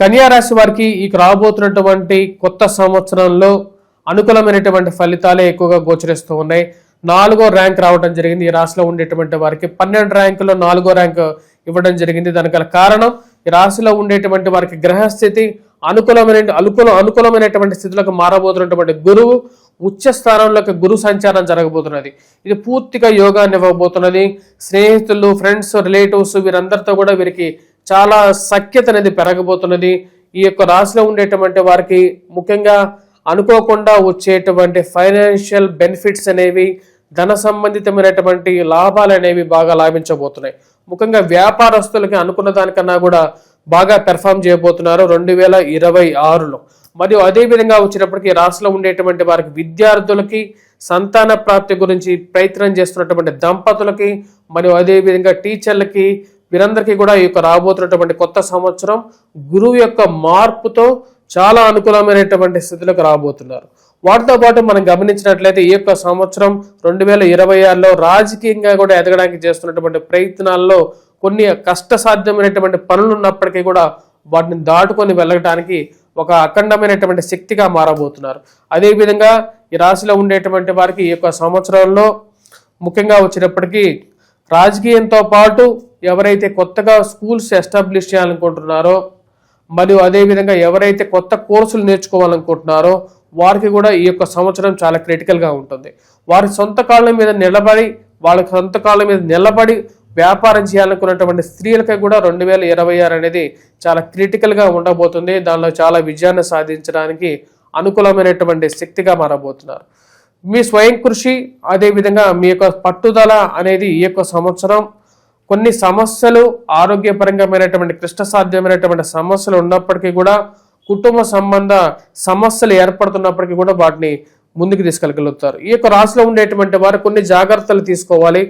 కన్యారాశి వారికి ఈ రాబోతున్నటువంటి కొత్త సంవత్సరంలో అనుకూలమైనటువంటి ఫలితాలే ఎక్కువగా గోచరిస్తూ ఉన్నాయి. నాలుగో ర్యాంక్ రావడం జరిగింది. ఈ రాశిలో ఉండేటువంటి వారికి పన్నెండు ర్యాంకులో నాలుగో ర్యాంక్ ఇవ్వడం జరిగింది. దానికి గల కారణం ఈ రాశిలో ఉండేటువంటి వారికి గ్రహస్థితి అనుకూలమైన అనుకూల అనుకూలమైనటువంటి స్థితులకు మారబోతున్నటువంటి గురువు ఉచ్చ స్థానంలోకి గురు సంచారం జరగబోతున్నది. ఇది పూర్తిగా యోగాన్ని ఇవ్వబోతున్నది. స్నేహితులు ఫ్రెండ్స్ రిలేటివ్స్ వీరందరితో కూడా వీరికి చాలా సఖ్యత అనేది పెరగబోతున్నది. ఈ యొక్క రాశిలో ఉండేటువంటి వారికి ముఖ్యంగా అనుకోకుండా వచ్చేటువంటి ఫైనాన్షియల్ బెనిఫిట్స్ అనేవి ధన సంబంధితమైనటువంటి లాభాలు అనేవి బాగా లాభించబోతున్నాయి. ముఖ్యంగా వ్యాపారస్తులకి అనుకున్న దానికన్నా కూడా బాగా పెర్ఫామ్ చేయబోతున్నారు రెండు వేల ఇరవై ఆరులో. మరియు అదే విధంగా వచ్చినప్పటికీ రాష్ట్రంలో ఉండేటువంటి వారికి విద్యార్థులకి సంతాన ప్రాప్తి గురించి ప్రయత్నం చేస్తున్నటువంటి దంపతులకి మరియు అదే విధంగా టీచర్లకి వీరందరికీ కూడా ఈ యొక్క రాబోతున్నటువంటి కొత్త సంవత్సరం గురువు యొక్క మార్పుతో చాలా అనుకూలమైనటువంటి స్థితిలోకి రాబోతున్నారు. వాటితో పాటు మనం గమనించినట్లయితే ఈ యొక్క సంవత్సరం రెండు వేల ఇరవై ఆరులో రాజకీయంగా కూడా ఎదగడానికి చేస్తున్నటువంటి ప్రయత్నాల్లో కొన్ని కష్టసాధ్యమైనటువంటి పనులు ఉన్నప్పటికీ కూడా వాటిని దాటుకొని వెళ్ళడానికి ఒక అఖండమైనటువంటి శక్తిగా మారబోతున్నారు. అదేవిధంగా ఈ రాశిలో ఉండేటువంటి వారికి ఈ యొక్క సంవత్సరంలో ముఖ్యంగా వచ్చినప్పటికీ రాజకీయంతో పాటు ఎవరైతే కొత్తగా స్కూల్స్ ఎస్టాబ్లిష్ చేయాలనుకుంటున్నారో మరియు అదేవిధంగా ఎవరైతే కొత్త కోర్సులు నేర్చుకోవాలనుకుంటున్నారో వారికి కూడా ఈ యొక్క సంవత్సరం చాలా క్రిటికల్గా ఉంటుంది. వారి సొంత కాళ్ళ మీద నిలబడి వాళ్ళ సొంత కాళ్ళ మీద నిలబడి వ్యాపారం చేయాలనుకున్నటువంటి స్త్రీలకి కూడా రెండు వేల ఇరవై ఆరు అనేది చాలా క్రిటికల్గా ఉండబోతుంది. దానిలో చాలా విజయాన్ని సాధించడానికి అనుకూలమైనటువంటి శక్తిగా మారబోతున్నారు. మీ స్వయం కృషి అదేవిధంగా మీ యొక్క పట్టుదల అనేది ఈ యొక్క సంవత్సరం కొన్ని సమస్యలు ఆరోగ్యపరంగామైనటువంటి క్లిష్టసాధ్యమైనటువంటి సమస్యలు ఉన్నప్పటికీ కూడా కుటుంబ సంబంధ సమస్యలు ఏర్పడుతున్నప్పటికీ కూడా వాటిని ముందుకు తీసుకెళ్ళగలుగుతారు. ఈ యొక్క రాశిలో ఉండేటువంటి వారు కొన్ని జాగ్రత్తలు తీసుకోవాలి.